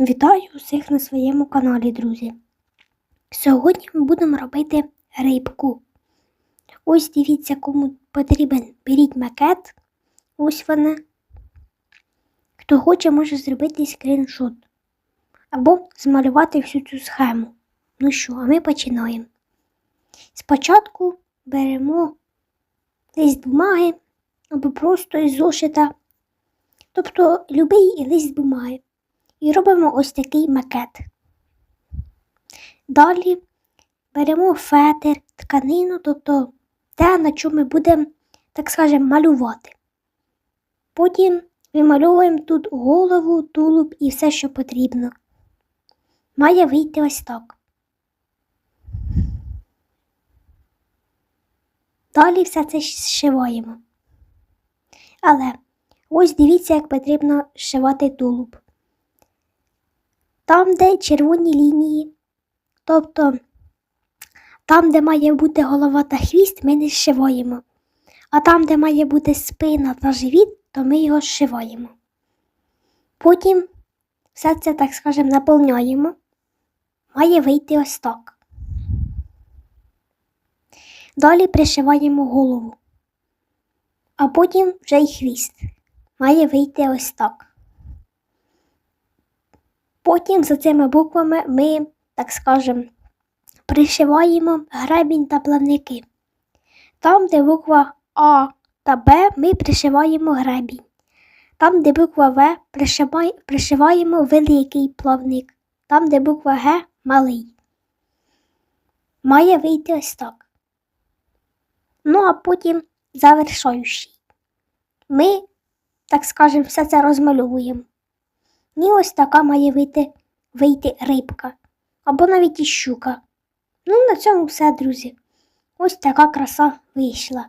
Вітаю усіх на своєму каналі, друзі. Сьогодні ми будемо робити рибку. Ось дивіться, кому потрібен, беріть макет. Ось вона. Хто хоче, може зробити скріншот. Або змалювати всю цю схему. Ну що, а ми починаємо. Спочатку беремо лист бумаги або просто із зошита, тобто любий лист бумаги. І робимо ось такий макет. Далі беремо фетр, тканину, тобто те, на чому ми будемо, так скажемо, малювати. Потім вимальовуємо тут голову, тулуб і все, що потрібно. Має вийти ось так. Далі все це зшиваємо. Але ось дивіться, як потрібно зшивати тулуб. Там, де червоні лінії, тобто там, де має бути голова та хвіст, ми не зшиваємо. А там, де має бути спина та живіт, то ми його зшиваємо. Потім все це, так скажемо, наповняємо. Має вийти ось так. Далі пришиваємо голову, а потім вже й хвіст. Має вийти ось так. Потім за цими буквами ми, так скажемо, пришиваємо гребінь та плавники. Там, де буква А та Б, ми пришиваємо гребінь. Там, де буква В, пришиваємо великий плавник. Там, де буква Г малий. Має вийти ось так. Ну, а потім завершаючий. Ми, так скажемо, все це розмальовуємо. І ось така має вийти, вийти рибка або навіть і щука. Ну, на цьому все, друзі. Ось така краса вийшла.